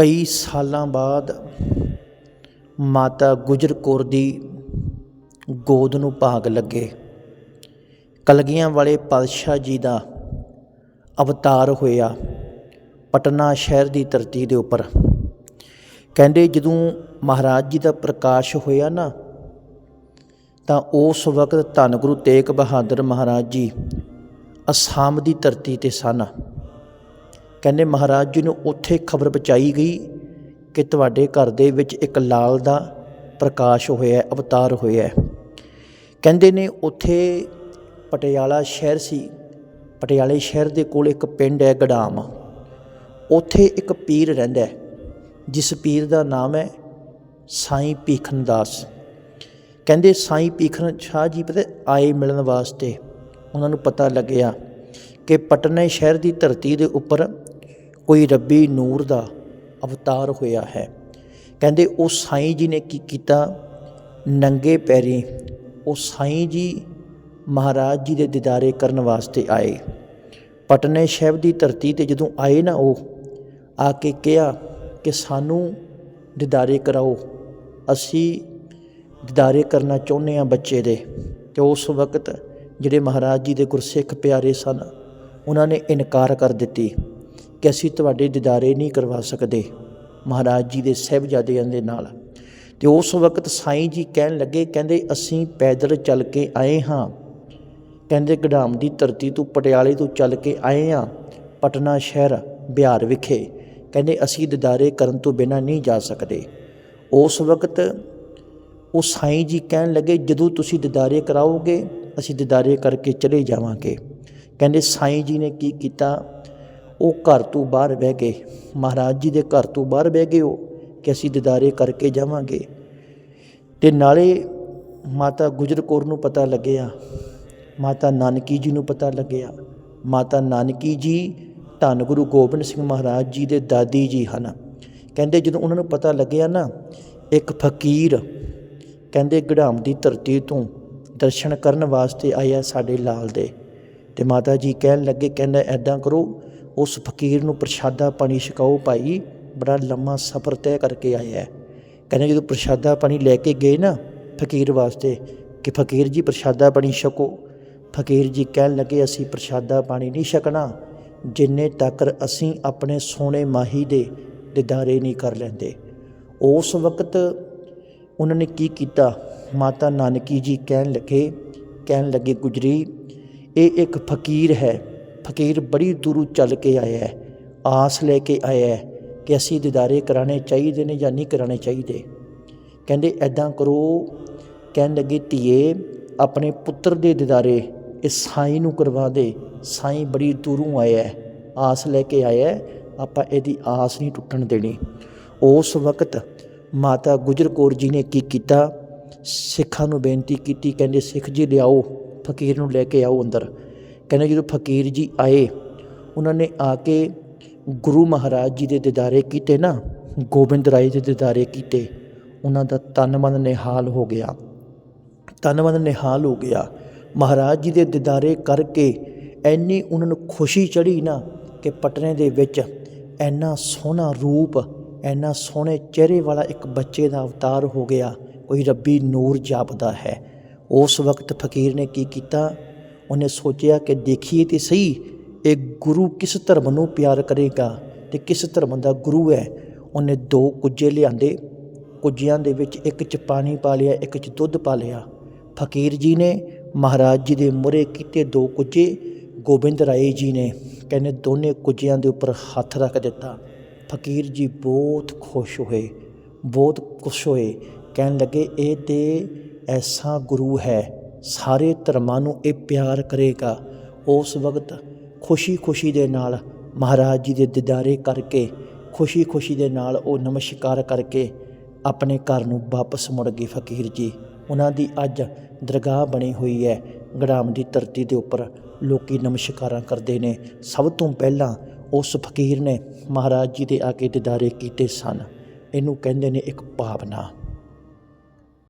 ਕਈ ਸਾਲਾਂ ਬਾਅਦ ਮਾਤਾ ਗੁਜਰ ਕੌਰ ਦੀ ਗੋਦ ਨੂੰ ਭਾਗ ਲੱਗੇ। ਕਲਗੀਆਂ ਵਾਲੇ ਪਾਤਸ਼ਾਹ ਜੀ ਦਾ ਅਵਤਾਰ ਹੋਇਆ ਪਟਨਾ ਸ਼ਹਿਰ ਦੀ ਧਰਤੀ ਦੇ ਉੱਪਰ। ਕਹਿੰਦੇ ਜਦੋਂ ਮਹਾਰਾਜ ਜੀ ਦਾ ਪ੍ਰਕਾਸ਼ ਹੋਇਆ ਨਾ, ਤਾਂ ਉਸ ਵਕਤ ਧੰਨ ਗੁਰੂ ਤੇਗ ਬਹਾਦਰ ਮਹਾਰਾਜ ਜੀ ਅਸਾਮ ਦੀ ਧਰਤੀ ਤੇ ਸਨ। ਕਹਿੰਦੇ ਮਹਾਰਾਜ ਜੀ ਨੂੰ ਉੱਥੇ ਖਬਰ ਪਹੁੰਚਾਈ ਗਈ ਕਿ ਤੁਹਾਡੇ ਘਰ ਦੇ ਵਿੱਚ ਇੱਕ ਲਾਲ ਦਾ ਪ੍ਰਕਾਸ਼ ਹੋਇਆ ਅਵਤਾਰ ਹੋਇਆ ਕਹਿੰਦੇ ਨੇ ਉੱਥੇ ਪਟਿਆਲਾ ਸ਼ਹਿਰ ਸੀ। ਪਟਿਆਲੇ ਸ਼ਹਿਰ ਦੇ ਕੋਲ ਇੱਕ ਪਿੰਡ ਹੈ ਗੜਾਮ ਉੱਥੇ ਇੱਕ ਪੀਰ ਰਹਿੰਦਾ ਹੈ, ਜਿਸ ਪੀਰ ਦਾ ਨਾਮ ਹੈ ਸਾਈਂ ਭੀਖਨ ਦਾਸ। ਕਹਿੰਦੇ ਸਾਈਂ ਭੀਖਨ ਸ਼ਾਹ ਜੀ ਪਤਾ ਆਏ ਮਿਲਣ ਵਾਸਤੇ। ਉਹਨਾਂ ਨੂੰ ਪਤਾ ਲੱਗਿਆ ਕਿ ਪਟਨਾ ਸ਼ਹਿਰ ਦੀ ਧਰਤੀ ਦੇ ਉੱਪਰ ਕੋਈ ਰੱਬੀ ਨੂਰ ਦਾ ਅਵਤਾਰ ਹੋਇਆ ਹੈ। ਕਹਿੰਦੇ ਉਹ ਸਾਈਂ ਜੀ ਨੇ ਕੀ ਕੀਤਾ? ਨੰਗੇ ਪੈਰੀ ਉਹ ਸਾਈਂ ਜੀ ਮਹਾਰਾਜ ਜੀ ਦੇ ਦੀਦਾਰੇ ਕਰਨ ਵਾਸਤੇ ਆਏ। ਪਟਨੇ ਸ਼ਹਿਰ ਦੀ ਧਰਤੀ ਤੇ ਜਦੋਂ ਆਏ ਨਾ ਉਹ, ਆ ਕੇ ਕਿਹਾ ਕਿ ਸਾਨੂੰ ਦੀਦਾਰੇ ਕਰਾਓ। ਅਸੀਂ ਦੀਦਾਰੇ ਕਰਨਾ ਚਾਹੁੰਦੇ ਹਾਂ ਬੱਚੇ ਦੇ। ਤੇ ਉਸ ਵਕਤ ਜਿਹੜੇ ਮਹਾਰਾਜ ਜੀ ਦੇ ਗੁਰਸਿੱਖ ਪਿਆਰੇ ਸਨ, ਉਹਨਾਂ ਨੇ ਇਨਕਾਰ ਕਰ ਦਿੱਤੀ। ਕਿ ਅਸੀਂ ਤੁਹਾਡੇ ਦੀਦਾਰੇ ਨਹੀਂ ਕਰਵਾ ਸਕਦੇ। ਮਹਾਰਾਜ ਜੀ ਦੇ ਸਹਿਬਜ਼ਾਦਿਆਂ ਦੇ ਨਾਲ। ਤੇ ਉਸ ਵਕਤ ਸਾਈਂ ਜੀ ਕਹਿਣ ਲੱਗੇ, ਕਹਿੰਦੇ, ਅਸੀਂ ਪੈਦਲ ਚੱਲ ਕੇ ਆਏ ਹਾਂ। ਕਹਿੰਦੇ ਗੜਾਮ ਦੀ ਧਰਤੀ ਤੋਂ, ਪਟਿਆਲੇ ਤੋਂ ਚੱਲ ਕੇ ਆਏ ਹਾਂ, ਪਟਨਾ ਸ਼ਹਿਰ, ਬਿਹਾਰ ਵਿਖੇ। ਕਹਿੰਦੇ, ਅਸੀਂ ਦੀਦਾਰੇ ਕਰਨ ਤੋਂ ਬਿਨਾਂ ਨਹੀਂ ਜਾ ਸਕਦੇ। ਉਸ ਵਕਤ ਉਹ ਸਾਈਂ ਜੀ ਕਹਿਣ ਲੱਗੇ, ਜਦੋਂ ਤੁਸੀਂ ਦੀਦਾਰੇ ਕਰਾਓਗੇ, ਅਸੀਂ ਦੀਦਾਰੇ ਕਰਕੇ ਚਲੇ ਜਾਵਾਂਗੇ। ਕਹਿੰਦੇ, ਸਾਈਂ ਜੀ ਨੇ ਕੀ ਕੀਤਾ? ਉਹ ਘਰ ਤੋਂ ਬਾਹਰ ਬਹਿ ਗਏ। ਮਹਾਰਾਜ ਜੀ ਦੇ ਘਰ ਤੋਂ ਬਾਹਰ ਬਹਿ ਗਏ ਉਹ ਕਿ ਅਸੀਂ ਦੀਦਾਰੇ ਕਰਕੇ ਜਾਵਾਂਗੇ। ਤੇ ਨਾਲੇ ਮਾਤਾ ਗੁਜਰ ਕੌਰ ਨੂੰ ਪਤਾ ਲੱਗਿਆ। ਮਾਤਾ ਨਾਨਕੀ ਜੀ ਨੂੰ ਪਤਾ ਲੱਗਿਆ। ਮਾਤਾ ਨਾਨਕੀ ਜੀ ਧੰਨ ਗੁਰੂ ਗੋਬਿੰਦ ਸਿੰਘ ਮਹਾਰਾਜ ਜੀ ਦੇ ਦਾਦੀ ਜੀ ਹਨ। ਕਹਿੰਦੇ ਜਦੋਂ ਉਹਨਾਂ ਨੂੰ ਪਤਾ ਲੱਗਿਆ ਨਾ, ਇੱਕ ਫਕੀਰ ਕਹਿੰਦੇ ਗੜਾਮ ਦੀ ਧਰਤੀ ਤੋਂ ਦਰਸ਼ਨ ਕਰਨ ਵਾਸਤੇ ਆਇਆ ਸਾਡੇ ਲਾਲ ਦੇ। ਤੇ ਮਾਤਾ ਜੀ ਕਹਿਣ ਲੱਗੇ, ਕਹਿੰਦਾ ਐਦਾਂ ਕਰੋ ਉਸ ਫਕੀਰ ਨੂੰ ਪ੍ਰਸ਼ਾਦਾ ਪਾਣੀ ਛਕਾਓ ਭਾਈ, ਬੜਾ ਲੰਮਾ ਸਫ਼ਰ ਤੈਅ ਕਰਕੇ ਆਇਆ ਹੈ। ਕਹਿੰਦੇ ਜਦੋਂ ਪ੍ਰਸ਼ਾਦਾ ਪਾਣੀ ਲੈ ਕੇ ਗਏ ਨਾ ਫਕੀਰ ਵਾਸਤੇ ਕਿ ਫਕੀਰ ਜੀ ਪ੍ਰਸ਼ਾਦਾ ਪਾਣੀ ਛਕੋ। ਫਕੀਰ ਜੀ ਕਹਿਣ ਲੱਗੇ, ਅਸੀਂ ਪ੍ਰਸ਼ਾਦਾ ਪਾਣੀ ਨਹੀਂ ਛਕਣਾ, ਜਿੰਨੇ ਤੱਕ ਅਸੀਂ ਆਪਣੇ ਸੋਹਣੇ ਮਾਹੀ ਦੇ ਦੀਦਾਰੇ ਨਹੀਂ ਕਰ ਲੈਂਦੇ। ਉਸ ਵਕਤ ਉਹਨਾਂ ਨੇ ਕੀ ਕੀਤਾ? ਮਾਤਾ ਨਾਨਕੀ ਜੀ ਕਹਿਣ ਲੱਗੇ ਕਹਿਣ ਲੱਗੇ, ਗੁਜਰੀ, ਇਹ ਇੱਕ ਫਕੀਰ ਹੈ। ਫਕੀਰ ਬੜੀ ਦੂਰੋਂ ਚੱਲ ਕੇ ਆਇਆ ਹੈ, ਆਸ ਲੈ ਕੇ ਆਇਆ ਹੈ ਕਿ ਅਸੀਂ ਦੀਦਾਰੇ ਕਰਾਣੇ ਚਾਹੀਦੇ ਨੇ ਜਾਂ ਨਹੀਂ ਕਰਾਣੇ ਚਾਹੀਦੇ। ਕਹਿੰਦੇ ਐਦਾਂ ਕਰੋ। ਕਹਿਣ ਲੱਗੇ, ਧੀਏ, ਆਪਣੇ ਪੁੱਤਰ ਦੇ ਦੀਦਾਰੇ, ਇਸ ਸਾਈਂ ਨੂੰ ਕਰਵਾ ਦੇ। ਸਾਈਂ ਬੜੀ ਦੂਰੋਂ ਆਇਆ ਹੈ, ਆਸ ਲੈ ਕੇ ਆਇਆ ਆਪਾਂ ਇਹਦੀ ਆਸ ਨਹੀਂ ਟੁੱਟਣ ਦੇਣੀ। ਉਸ ਵਕਤ ਮਾਤਾ ਗੁਜਰ ਕੌਰ ਜੀ ਨੇ ਕੀ ਕੀਤਾ? ਸਿੱਖਾਂ ਨੂੰ ਬੇਨਤੀ ਕੀਤੀ, ਕਹਿੰਦੇ, ਸਿੱਖ ਜੀ, ਲਿਆਓ, ਫਕੀਰ ਨੂੰ ਲੈ ਕੇ ਆਓ ਅੰਦਰ। ਕਹਿੰਦੇ ਜਦੋਂ ਫਕੀਰ ਜੀ ਆਏ, ਉਹਨਾਂ ਨੇ ਆ ਕੇ ਗੁਰੂ ਮਹਾਰਾਜ ਜੀ ਦੇ ਦੀਦਾਰੇ ਕੀਤੇ ਨਾ, ਗੋਬਿੰਦ ਰਾਏ ਦੇ ਦੀਦਾਰੇ ਕੀਤੇ, ਉਹਨਾਂ ਦਾ ਤਨ ਮਨ ਨਿਹਾਲ ਹੋ ਗਿਆ। ਤਨ ਮਨ ਨਿਹਾਲ ਹੋ ਗਿਆ। ਮਹਾਰਾਜ ਜੀ ਦੇ ਦੀਦਾਰੇ ਕਰਕੇ ਐਨੀ ਉਹਨਾਂ ਨੂੰ ਖੁਸ਼ੀ ਚੜੀ ਨਾ ਕਿ ਪਟਨੇ ਦੇ ਵਿੱਚ ਐਨਾ ਸੋਹਣਾ ਰੂਪ ਐਨਾ ਸੋਹਣੇ ਚਿਹਰੇ ਵਾਲਾ ਇੱਕ ਬੱਚੇ ਦਾ ਅਵਤਾਰ ਹੋ ਗਿਆ। ਕੋਈ ਰੱਬੀ ਨੂਰ ਜਾਪਦਾ ਹੈ। ਉਸ ਵਕਤ ਫਕੀਰ ਨੇ ਕੀ ਕੀਤਾ? ਉਹਨੇ ਸੋਚਿਆ ਕਿ ਦੇਖੀਏ ਤੇ ਸਹੀ ਇਹ ਗੁਰੂ ਕਿਸ ਧਰਮ ਨੂੰ ਪਿਆਰ ਕਰੇਗਾ ਤੇ ਕਿਸ ਧਰਮ ਦਾ ਗੁਰੂ ਹੈ। ਉਹਨੇ ਦੋ ਕੁੱਜੇ ਲਿਆਂਦੇ। ਕੁੱਜਿਆਂ ਦੇ ਵਿੱਚ ਇੱਕ ਚ ਪਾਣੀ ਪਾ ਲਿਆ, ਇੱਕ ਚ ਦੁੱਧ ਪਾ ਲਿਆ। ਫਕੀਰ ਜੀ ਨੇ, ਮਹਾਰਾਜ ਜੀ ਦੇ ਮੁਰੇ ਕੀਤੇ ਦੋ ਕੁੱਜੇ। ਗੋਬਿੰਦ ਰਾਏ ਜੀ ਨੇ ਕਹਿੰਦੇ ਦੋਨੇ ਕੁੱਜਿਆਂ ਦੇ ਉੱਪਰ ਹੱਥ ਰੱਖ ਦਿੱਤਾ। ਫਕੀਰ ਜੀ ਬਹੁਤ ਖੁਸ਼ ਹੋਏ, ਬਹੁਤ ਖੁਸ਼ ਹੋਏ। ਕਹਿਣ ਲੱਗੇ, ਇਹ ਤੇ ਐਸਾ ਗੁਰੂ ਹੈ ਸਾਰੇ ਧਰਮਾਂ ਨੂੰ ਇਹ ਪਿਆਰ ਕਰੇਗਾ। ਉਸ ਵਕਤ ਖੁਸ਼ੀ-ਖੁਸ਼ੀ ਦੇ ਨਾਲ ਮਹਾਰਾਜ ਜੀ ਦੇ ਦੀਦਾਰੇ ਕਰਕੇ, ਖੁਸ਼ੀ-ਖੁਸ਼ੀ ਦੇ ਨਾਲ ਉਹ ਨਮਸਕਾਰ ਕਰਕੇ ਆਪਣੇ ਘਰ ਨੂੰ ਵਾਪਸ ਮੁੜ ਗਏ ਫਕੀਰ ਜੀ। ਉਹਨਾਂ ਦੀ ਅੱਜ ਦਰਗਾਹ ਬਣੀ ਹੋਈ ਹੈ। ਗੜਾਮ ਦੀ ਧਰਤੀ ਦੇ ਉੱਪਰ ਲੋਕੀ ਨਮਸਕਾਰਾਂ ਕਰਦੇ ਨੇ। ਸਭ ਤੋਂ ਪਹਿਲਾਂ ਉਸ ਫਕੀਰ ਨੇ ਮਹਾਰਾਜ ਜੀ ਦੇ ਆ ਕੇ ਦੀਦਾਰੇ ਕੀਤੇ ਸਨ। ਇਹਨੂੰ ਕਹਿੰਦੇ ਨੇ ਇੱਕ ਭਾਵਨਾ।